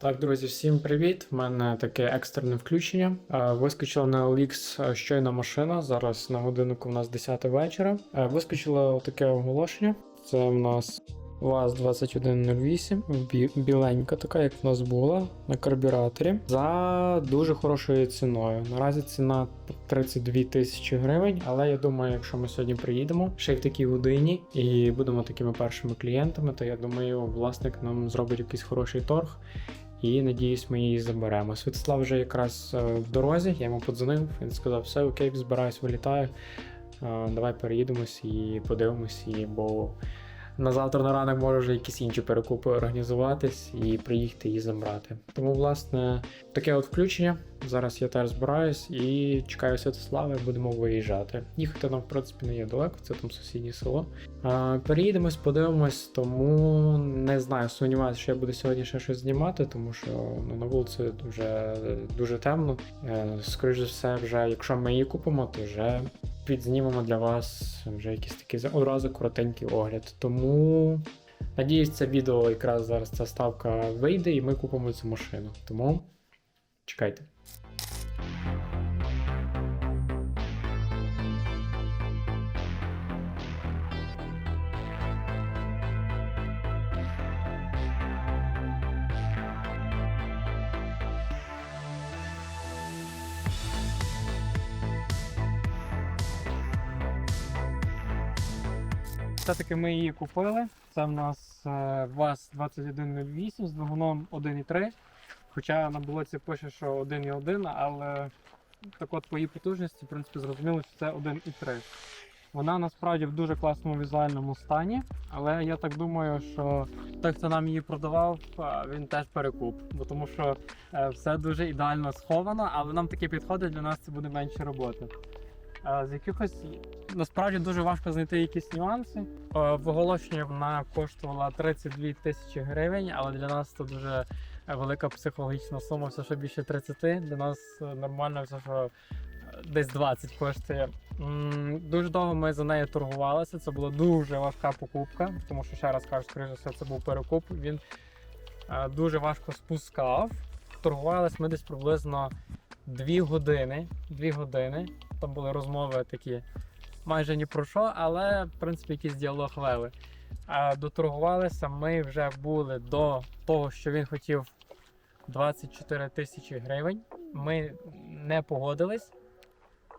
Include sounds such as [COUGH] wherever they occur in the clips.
Так, друзі, всім привіт! У мене таке екстрене включення. Е, Вискочила на OLX щойно машина. Зараз на годиннику у нас 10 вечора. Е, Вискочило таке оголошення. Це в нас ВАЗ-2108, бі- біленька, така, як в нас була на карбюраторі, за дуже хорошою ціною. Наразі ціна 32 тисячі гривень, але я думаю, якщо ми сьогодні приїдемо ще й в такій годині і будемо такими першими клієнтами, то я думаю, власник нам зробить якийсь хороший торг. І надіюсь, ми її заберемо. Святослав вже якраз е, в дорозі, я йому подзвонив, він сказав, все окей, збираюсь, вилітаю. Е, Давай переїдемось і подивимось, і, бо на завтра на ранок може вже якісь інші перекупи організуватись і приїхати її забрати. Тому, власне, таке от включення. Зараз я теж збираюсь і чекаю Святослава, і будемо виїжджати. Їхати нам, в принципі, не є далеко, це там сусіднє село. А, переїдемось, подивимось, тому не знаю, сумніваюся, що я буду сьогодні ще щось знімати, тому що ну, на вулиці вже дуже темно. Е, Скоріше за все, вже якщо ми її купимо, то вже підзнімемо для вас вже якийсь такий одразу коротенький огляд. Тому надіюсь, це відео якраз зараз ця ставка вийде і ми купимо цю машину. Тому чекайте. Все-таки ми її купили. Це в нас е, ВАЗ-2108 з двигуном 1.3. Хоча на блоці пише, що 1.1, але так от по її потужності, в принципі, зрозуміло, що це 1.3. Вона насправді в дуже класному візуальному стані, але я так думаю, що той, хто нам її продавав, е, він теж перекуп, бо тому що е, все дуже ідеально сховано, але нам таке підходить, для нас це буде менше роботи. Е, З якихось насправді дуже важко знайти якісь нюанси. В оголошенні вона коштувала 32 тисячі гривень, але для нас це дуже велика психологічна сума, все що більше 30. Для нас е, нормально все, що е, десь 20 коштує. Дуже довго ми за нею торгувалися. Це була дуже важка покупка, тому що ще раз кажу, скоріше все, це був перекуп. Він е, дуже важко спускав. Торгувалися ми десь приблизно 2 години. 2 години. Там були розмови такі майже ні про що, але в принципі якийсь діалог вели. А доторгувалися ми вже були до того, що він хотів 24 тисячі гривень. Ми не погодились.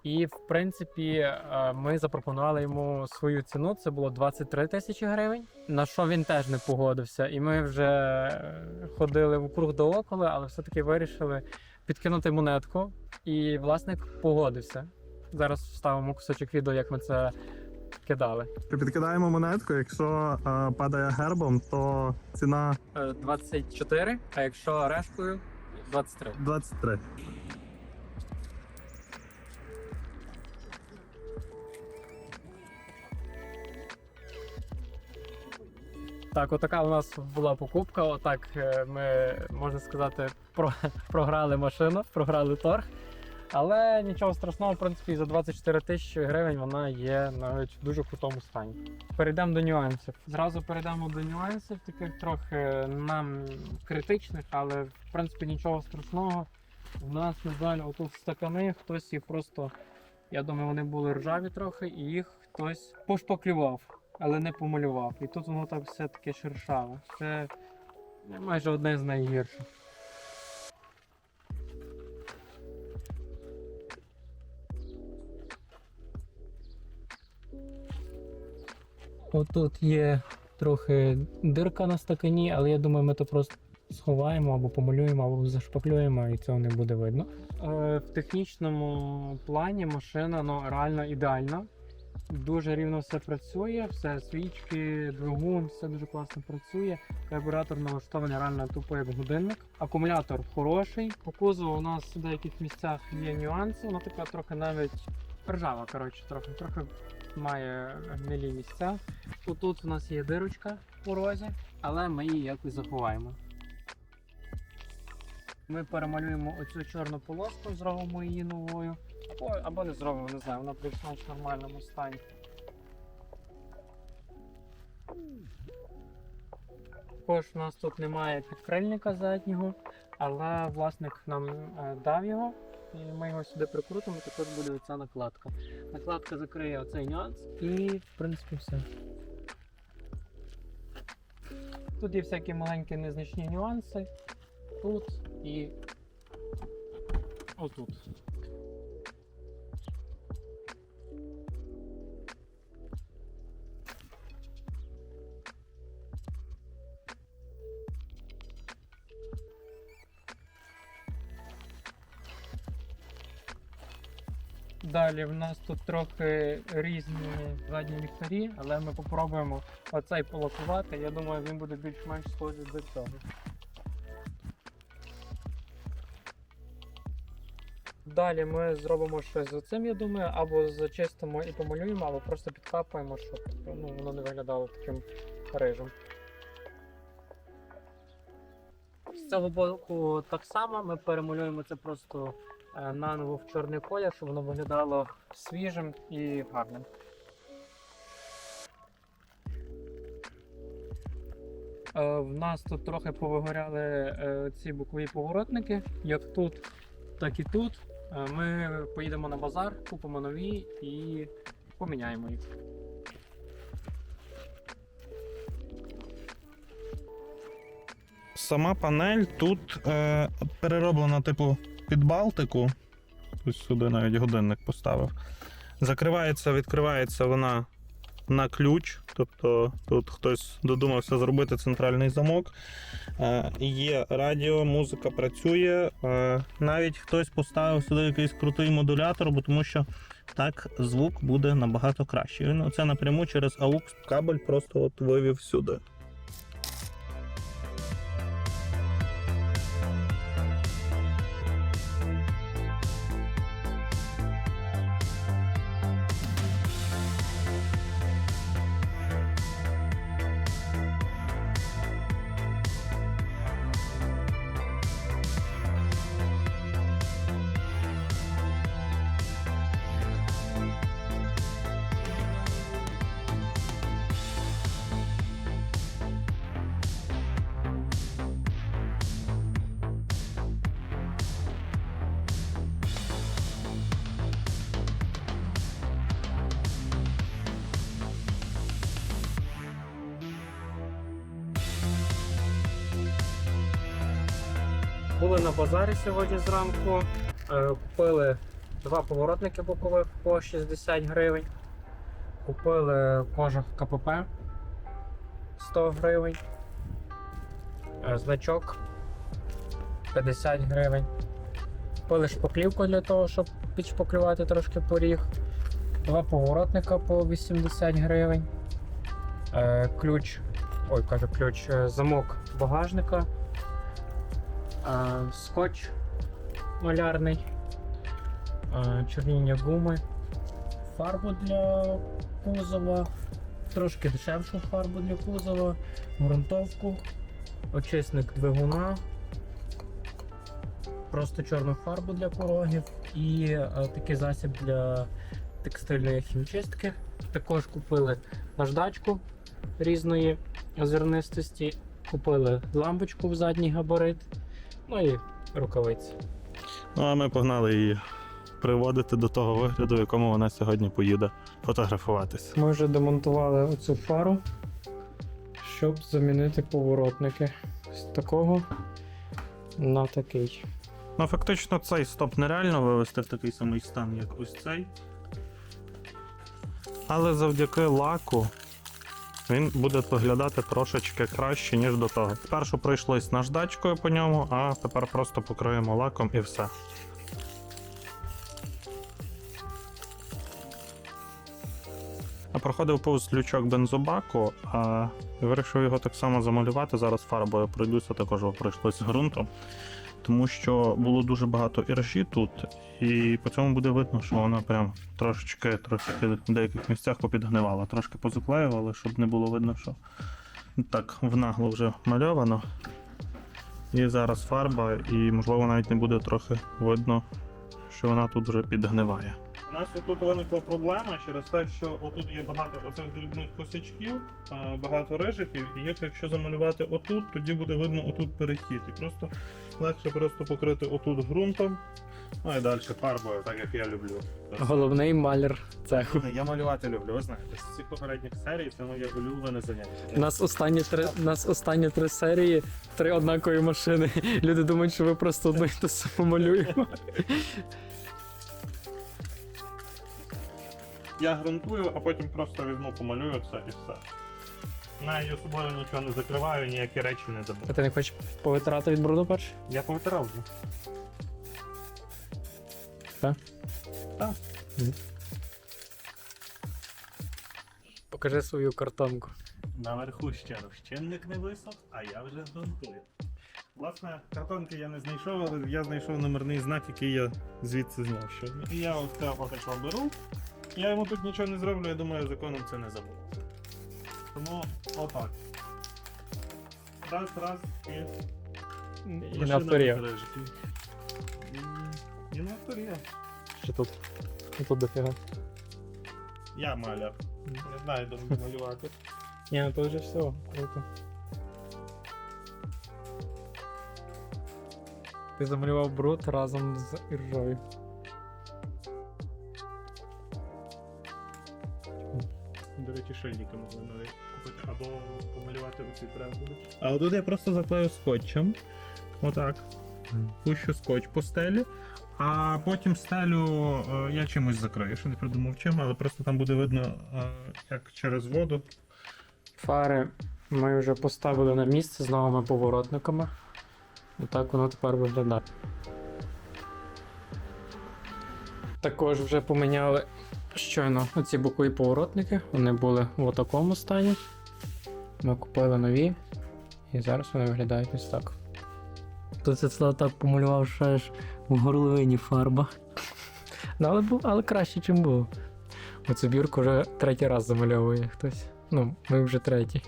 І, в принципі, е, ми запропонували йому свою ціну. Це було 23 тисячі гривень. На що він теж не погодився. І ми вже е, ходили вокруг да около, але все-таки вирішили підкинути монетку. І власник погодився. Зараз вставимо кусочок відео, як ми це кидали. Підкидаємо монетку, якщо е, падає гербом, то ціна 24, а якщо решткою 23. 23. Так, отака у нас була покупка. Отак е, ми, можна сказати, про, [LAUGHS] програли машину, програли торг. Але нічого страшного, в принципі, за 24 тисячі гривень вона є навіть в дуже крутому стані. Перейдемо до нюансів. Зразу перейдемо до нюансів, таких трохи нам критичних, але в принципі нічого страшного. У нас, на жаль, отут стакани, хтось їх просто, я думаю, вони були ржаві трохи, і їх хтось пошпаклював, але не помалював. І тут воно так все таке шершаве. Це майже одне з найгірших. Отут є трохи дирка на стакані, але я думаю, ми то просто сховаємо або помалюємо, або зашпаклюємо, і цього не буде видно. Е, в технічному плані машина ну, реально ідеальна. Дуже рівно все працює, все свічки, двигун, все дуже класно працює. Карбюратор налаштований реально тупо як годинник. Акумулятор хороший. По кузову у нас в деяких місцях є нюанси, вона така трохи навіть ржава, коротше, трохи, трохи має гнилі місця. Тут у нас є дирочка в порозі, але ми її якось заховаємо. Ми перемалюємо оцю чорну полоску, зробимо її новою. Або, або не зробимо, не знаю, вона в більш-менш нормальному стані. Також у нас тут немає підкрильника заднього, але власник нам е, дав його. І ми його сюди прикрутимо, також буде ця накладка. Накладка закриє оцей нюанс і в принципі все. Тут є всякі маленькі незначні нюанси. Тут і отут. Далі в нас тут трохи різні задні ліхтарі, але ми попробуємо оцей полакувати. Я думаю, він буде більш-менш схожий до цього. Далі ми зробимо щось з оцим, я думаю, або зачистимо і помалюємо, або просто підкапаємо, щоб ну, воно не виглядало таким рижем. З цього боку так само ми перемалюємо це просто наново в чорний колір, щоб воно виглядало свіжим і гарним. Е, В нас тут трохи повигоряли е, ці бокові поворотники, як тут, так і тут. Е, Ми поїдемо на базар, купимо нові і поміняємо їх. Сама панель тут е, перероблена, типу, під Балтику. Ось сюди навіть годинник поставив. Закривається, відкривається вона на ключ. Тобто тут хтось додумався зробити центральний замок. Е, є радіо, музика працює. Е, навіть хтось поставив сюди якийсь крутий модулятор, бо тому що так звук буде набагато краще. Він оце напряму через AUX кабель просто от вивів сюди. Були на базарі сьогодні зранку. Е, Купили два поворотники бокових по 60 гривень. Купили кожух КПП 100 гривень. Е, Значок 50 гривень. Купили шпаклівку для того, щоб підшпаклювати трошки поріг. Два поворотника по 80 гривень. Е, Ключ. Ой, кажу ключ, замок багажника скотч малярний, чорніння гуми, фарбу для кузова, трошки дешевшу фарбу для кузова, ґрунтовку, очисник двигуна, просто чорну фарбу для порогів. І а, такий засіб для текстильної хімчистки. Також купили наждачку різної зернистості, купили лампочку в задній габарит. Ну і рукавиці. Ну, а ми погнали її приводити до того вигляду, в якому вона сьогодні поїде фотографуватися. Ми вже демонтували оцю фару, щоб замінити поворотники з такого на такий. Ну, фактично, цей стоп нереально вивести в такий самий стан, як ось цей. Але завдяки лаку він буде виглядати трошечки краще, ніж до того. Спершу пройшлось наждачкою по ньому, а тепер просто покриємо лаком і все. Проходив повз лючок бензобаку, а вирішив його так само замалювати. Зараз фарбою пройдуся, також пройшлось ґрунтом. Тому що було дуже багато іржі тут, і по цьому буде видно, що вона прям трошечки, трошечки в деяких місцях попідгнивала. Трошки позаклеювала, щоб не було видно, що так внагло вже мальовано. І зараз фарба, і можливо навіть не буде трохи видно, що вона тут вже підгниває. Нас тут виникла проблема через те, що отут є багато оцих дрібних косячків, багато рижиків, і їх якщо замалювати отут, тоді буде видно отут перехід. І просто легше просто покрити отут ґрунтом, ну і далі фарбою, так як я люблю. Головний маляр цеху. Я малювати люблю, ви знаєте, з цих попередніх серій це моє улюблене заняття. У нас останні три нас останні три серії, три однакові машини. Люди думають, що ви просто одну і ту саму малюємо. Я ґрунтую, а потім просто візьму, помалюю це і все. Навіть особливо нічого не закриваю, ніякі речі не А ти не хочеш повитирати від бруду перш? Я повитирав вже. Покажи свою картонку. Наверху ще розчинник не висох, а я вже ґрунтую. Власне, картонки я не знайшов, але я знайшов номерний знак, який я звідси зняв. Що... І я ось це отако беру. Я йому тут нічого не зроблю, я думаю, законом це не забуду. Тому отак. Раз, раз і. І на авторі. І, на авторі. Що тут? І тут дофіга. Я маляр. Не знаю, де мені малювати. [LAUGHS] Ні, ну то вже все, круто. Ти замалював бруд разом з іржою. Шильники могли навіть купити або помалювати оці треба буде. А отут я просто заклею скотчем. Отак. Пущу скотч по стелі. А потім стелю е, я чимось закрию. Ще не придумав чим, але просто там буде видно, е, як через воду. Фари ми вже поставили на місце з новими поворотниками. І так воно тепер виглядає. Також вже поміняли щойно оці бокові поворотники. Вони були в такому стані. Ми купили нові. І зараз вони виглядають ось так. Тут Святослав так помалював, що аж в горловині фарба. Ну, але, був, але краще, ніж було. Оцю бірку вже третій раз замальовує хтось. Ну, ми вже третій.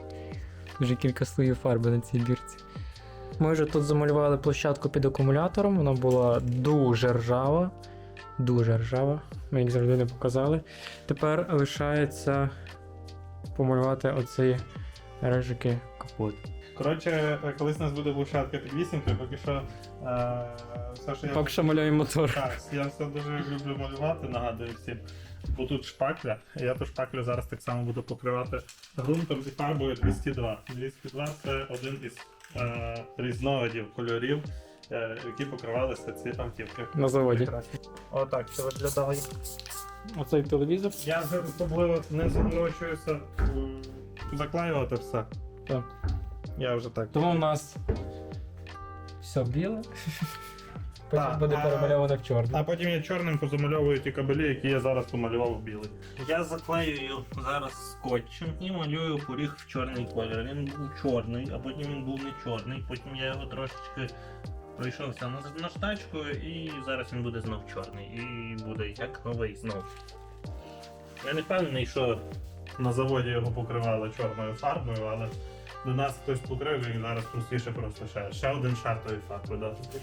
Вже кілька слоїв фарби на цій бірці. Ми вже тут замалювали площадку під акумулятором, вона була дуже ржава. Дуже ржава. Ми їх завжди не показали. Тепер лишається помалювати оці режики капот. Коротше, колись у нас буде площадка під вісімкою, поки що е, все, що я Поки що малюємо мотор. Так, я все дуже люблю малювати, нагадую всім. Бо тут шпакля, і я ту шпаклю зараз так само буду покривати ґрунтом зі фарбою 202. 202 це один із е, різновидів кольорів, які покривалися ці автівки. На заводі. Отак це виглядає. Оцей телевізор. Я вже особливо не заморочуюся заклеювати все. Так. Я вже так. Тому у нас все біле. Потім Так, буде перемальоване в чорне. А потім я чорним позамальовую ті кабелі, які я зараз помалював в білий. Я заклеюю зараз скотчем і малюю поріг в чорний колір. Він був чорний, а потім він був не чорний. Потім я його трошечки пройшовся на наждачкою, і зараз він буде знов чорний. І буде як новий знов. Я не впевнений, що на заводі його покривали чорною фарбою, але до нас хтось покрив і зараз простіше просто ще, ще один шар тої фарби дати.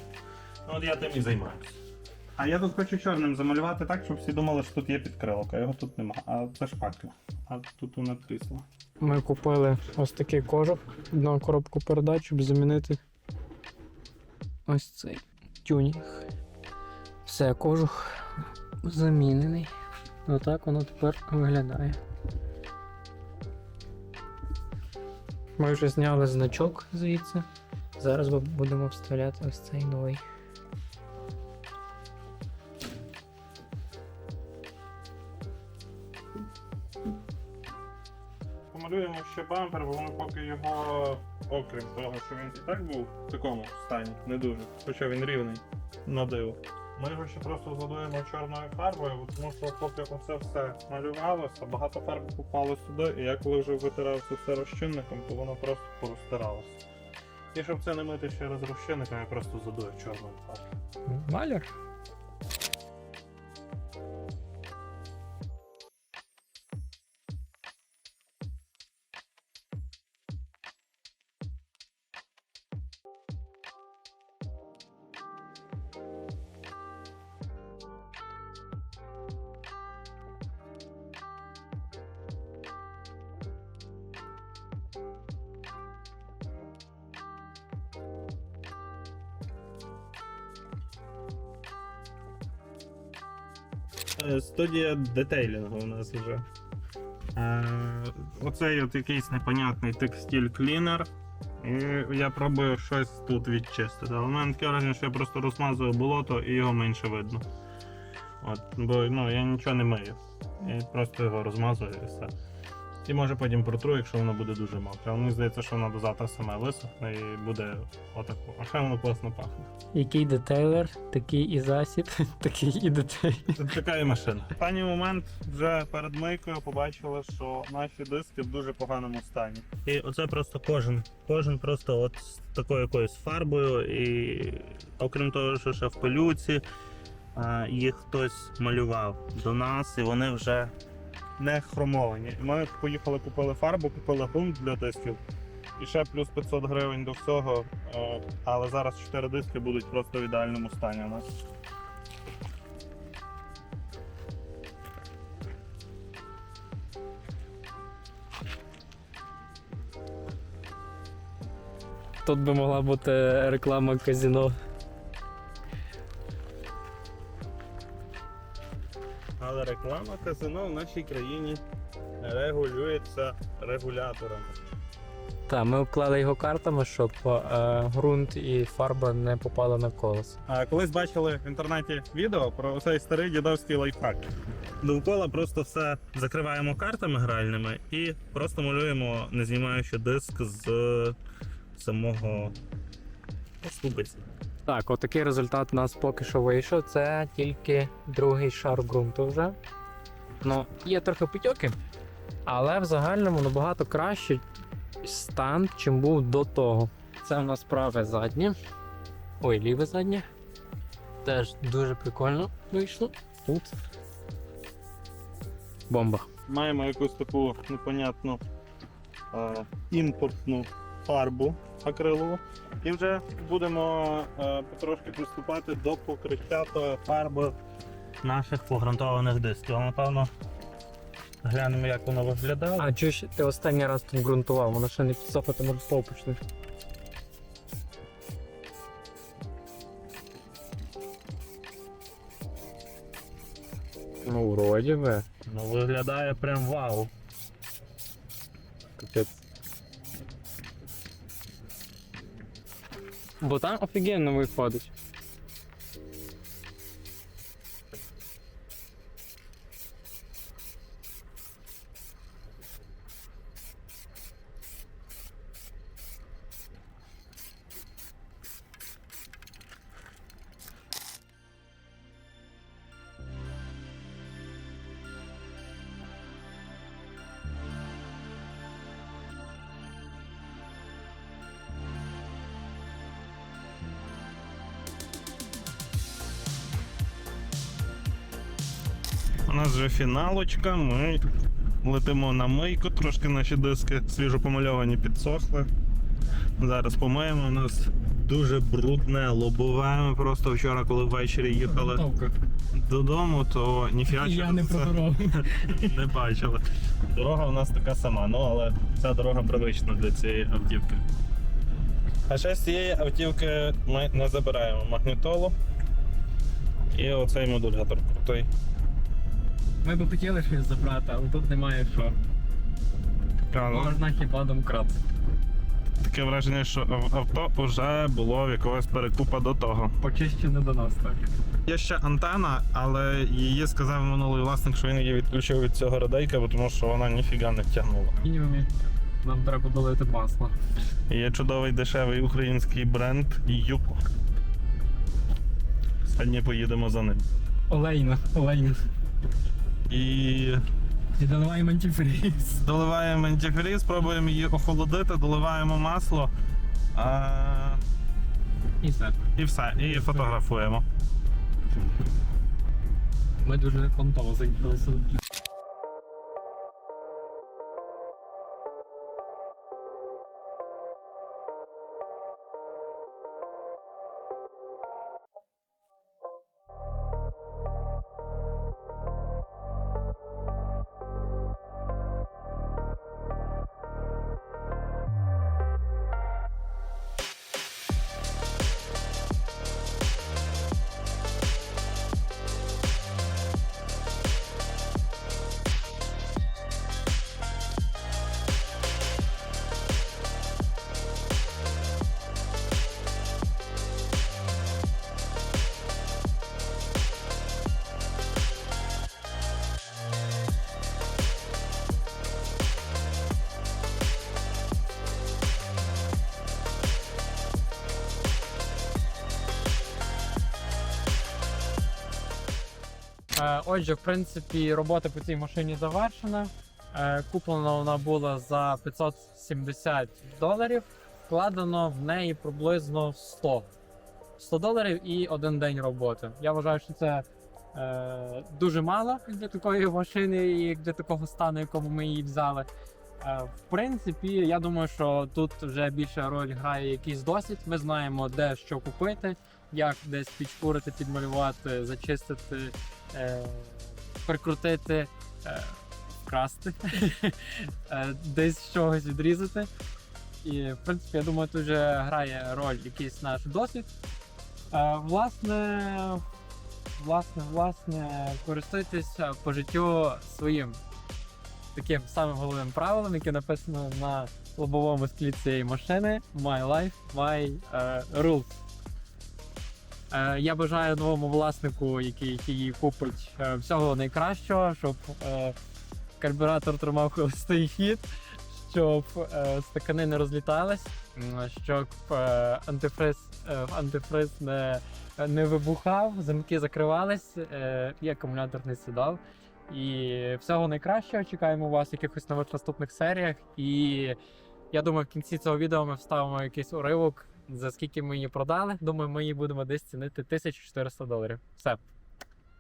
Ну, от я тим і займаюся. А я тут хочу чорним замалювати так, щоб всі думали, що тут є підкрилок, а його тут нема. А це шпакля. А тут вона трісла. Ми купили ось такий кожух на коробку передач, щоб замінити ось цей тюнінг. Все, кожух замінений. Отак воно тепер виглядає. Ми вже зняли значок звідси. Зараз будемо вставляти ось цей новий. Ще бампер, бо ми поки його, окрім того, що він і так був в такому стані, не дуже. Хоча він рівний на диво. Ми його ще просто задуємо чорною фарбою, тому що поки оце все малювалося, багато фарби попало сюди, і я коли вже витирав це все розчинником, то воно просто порозтиралося. І щоб це не мити ще раз розчинником, я просто задую чорною фарбою. Маляр. Детейлінгу у нас вже. Е, Оцей от якийсь непонятний текстиль клінер. І я пробую щось тут відчистити. Але в мене таке враження, що я просто розмазую болото і його менше видно. От, бо ну, я нічого не мию. Я просто його розмазую і все. І може потім протру, якщо воно буде дуже мокре. Мені здається, що воно до завтра саме висохне і буде отако. А ще воно класно пахне. Який детейлер, такий і засіб, [LAUGHS] такий і детейлер. Тут чекає машина. В останній момент вже перед мийкою побачили, що наші диски в дуже поганому стані. І оце просто кожен. Кожен просто от з такою якоюсь фарбою. І окрім того, що ще в пилюці, їх хтось малював до нас, і вони вже не хромовані. Ми поїхали, купили фарбу, купили ґрунт для дисків. І ще плюс 500 гривень до всього. е, Але зараз 4 диски будуть просто в ідеальному стані. Тут би могла бути реклама казіно. Але реклама казино в нашій країні регулюється регуляторами. Так, ми обклали його картами, щоб е, ґрунт і фарба не попали на колесо. А колись бачили в інтернеті відео про цей старий дідовський лайфхак. Довкола просто все закриваємо картами гральними і просто малюємо, не знімаючи диск з самого ступиці. Так, отакий результат у нас поки що вийшов. Це тільки другий шар ґрунту вже. Ну, є трохи потьоки, але в загальному набагато кращий стан, чим був до того. Це у нас праве заднє. Ой, ліве заднє. Теж дуже прикольно вийшло. Тут. Бомба. Маємо якусь таку непонятну е, імпортну фарбу акрилову. І вже будемо е, потрошки приступати до покриття фарбою наших погрунтованих дисків. А, Напевно, глянемо, як воно виглядало. А чуєш, ти останній раз тут ґрунтував, воно ще не підсохло, тому почне. Ну, вроді би. Ну, виглядає прям вау. Бо там офігенно виходить. Нас вже фіналочка, ми летимо на мийку, трошки наші диски свіжо помальовані підсохли. Зараз помиємо. У нас дуже брудне лобове. Ми просто вчора, коли ввечері їхали додому, то ніфіга Я не про дорогу. [LAUGHS] не бачили. Дорога у нас така сама, ну але ця дорога привична для цієї автівки. А ще з цієї автівки ми не забираємо магнітолу. І оцей модулятор крутий. Ми б хотіли щось забрати, але тут немає що. Можна хіба домкрат. Таке враження, що авто вже було в якогось перекупа до того. Почищене до нас, так. Є ще антена, але її сказав минулий власник, що він її відключив від цього радейка, бо тому що вона ніфіга не втягнула. Мінімумі нам треба долити масло. Є чудовий дешевий український бренд Юко. Сьогодні поїдемо за ним. Олейна, олейна. І І доливаємо антифріз. доливаємо антифріз, пробуємо її охолодити, доливаємо масло. А... І все. І все, і фотографуємо. Ми дуже понтово заїхали Отже, в принципі, робота по цій машині завершена. Е, Куплена вона була за 570 доларів. Вкладено в неї приблизно 100. 100 доларів і один день роботи. Я вважаю, що це е, дуже мало для такої машини і для такого стану, якому ми її взяли. Е, в принципі, я думаю, що тут вже більша роль грає якийсь досвід. Ми знаємо, де що купити, як десь підшкурити, підмалювати, зачистити, прикрутити, е, вкрасти, [LAUGHS] е, десь чогось відрізати. І, в принципі, я думаю, тут вже грає роль якийсь наш досвід. Е, власне, власне, власне, користуйтесь е, по життю своїм таким самим головним правилом, яке написано на лобовому склі цієї машини: My life, my е, rules. Е, я бажаю новому власнику, який її купить, е, всього найкращого, щоб е, карбюратор тримав холостий хід, щоб стакани не розлітались, щоб антифриз, антифриз не, не вибухав, замки закривались, і акумулятор не сідав. І всього найкращого. Чекаємо вас якихось нових наступних серіях. І я думаю, в кінці цього відео ми вставимо якийсь уривок, за скільки ми її продали. Думаю, ми її будемо десь цінити 1400 доларів. Все.